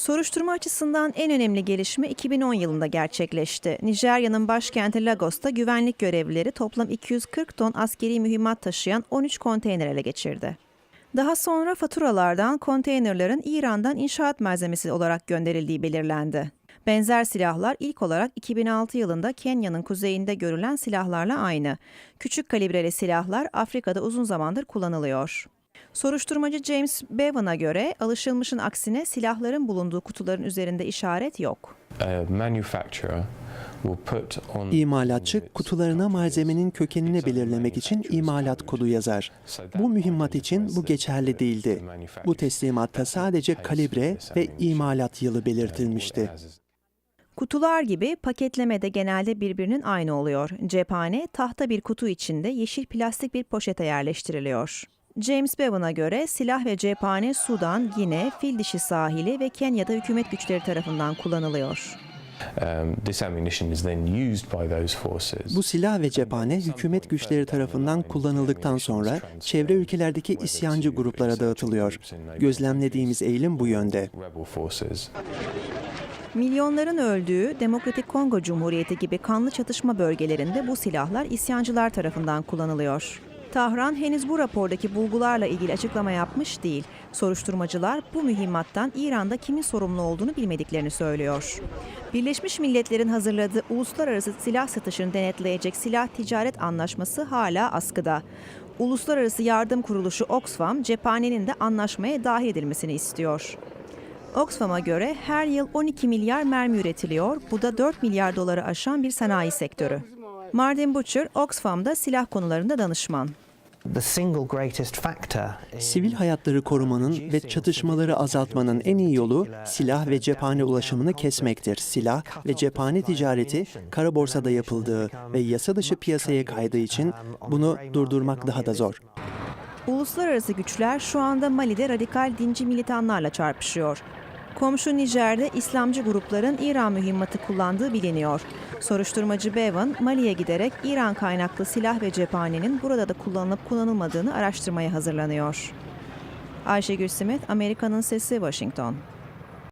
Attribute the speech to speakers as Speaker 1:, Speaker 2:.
Speaker 1: Soruşturma açısından en önemli gelişme 2010 yılında gerçekleşti. Nijerya'nın başkenti Lagos'ta güvenlik görevlileri toplam 240 ton askeri mühimmat taşıyan 13 konteyner ele geçirdi. Daha sonra faturalardan konteynerların İran'dan inşaat malzemesi olarak gönderildiği belirlendi. Benzer silahlar ilk olarak 2006 yılında Kenya'nın kuzeyinde görülen silahlarla aynı. Küçük kalibreli silahlar Afrika'da uzun zamandır kullanılıyor. Soruşturmacı James Bevan'a göre alışılmışın aksine silahların bulunduğu kutuların üzerinde işaret yok.
Speaker 2: a manufacturer will put on
Speaker 3: İmalatçı kutularına malzemenin kökenini belirlemek için imalat kodu yazar. Bu mühimmat için bu geçerli değildi. Bu teslimatta sadece kalibre ve imalat yılı belirtilmişti.
Speaker 1: Kutular gibi paketleme de genelde birbirinin aynı oluyor. Cephane tahta bir kutu içinde yeşil plastik bir poşete yerleştiriliyor. James Bevan'a göre silah ve cephane Sudan, Gine, Fil Dişi sahili ve Kenya'da hükümet güçleri tarafından kullanılıyor.
Speaker 2: Um, this ammunition is then used by those forces.
Speaker 3: Bu silah ve cephane hükümet güçleri tarafından kullanıldıktan sonra çevre ülkelerdeki isyancı gruplara dağıtılıyor. Gözlemlediğimiz eğilim bu yönde.
Speaker 1: Milyonların öldüğü Demokratik Kongo Cumhuriyeti gibi kanlı çatışma bölgelerinde bu silahlar isyancılar tarafından kullanılıyor. Tahran henüz bu rapordaki bulgularla ilgili açıklama yapmış değil. Soruşturmacılar bu mühimmattan İran'da kimin sorumlu olduğunu bilmediklerini söylüyor. Birleşmiş Milletler'in hazırladığı uluslararası silah satışını denetleyecek silah ticaret anlaşması hala askıda. Uluslararası Yardım Kuruluşu Oxfam cephanenin de anlaşmaya dahil edilmesini istiyor. Oxfam'a göre her yıl 12 milyar mermi üretiliyor. Bu da 4 milyar doları aşan bir sanayi sektörü. Martin Butcher, Oxfam'da silah konularında danışman.
Speaker 4: The single greatest factor
Speaker 3: Sivil hayatları korumanın ve çatışmaları azaltmanın en iyi yolu silah ve cephane ulaşımını kesmektir. Silah ve cephane ticareti kara borsada yapıldığı ve yasa dışı piyasaya kaydığı için bunu durdurmak daha da zor.
Speaker 1: Uluslararası güçler şu anda Mali'de radikal dinci militanlarla çarpışıyor. Komşu Nijer'de İslamcı grupların İran mühimmatı kullandığı biliniyor. Soruşturmacı Bevan, Mali'ye giderek İran kaynaklı silah ve cephanenin burada da kullanılıp kullanılmadığını araştırmaya hazırlanıyor. Ayşegül Simit, Amerika'nın Sesi, Washington.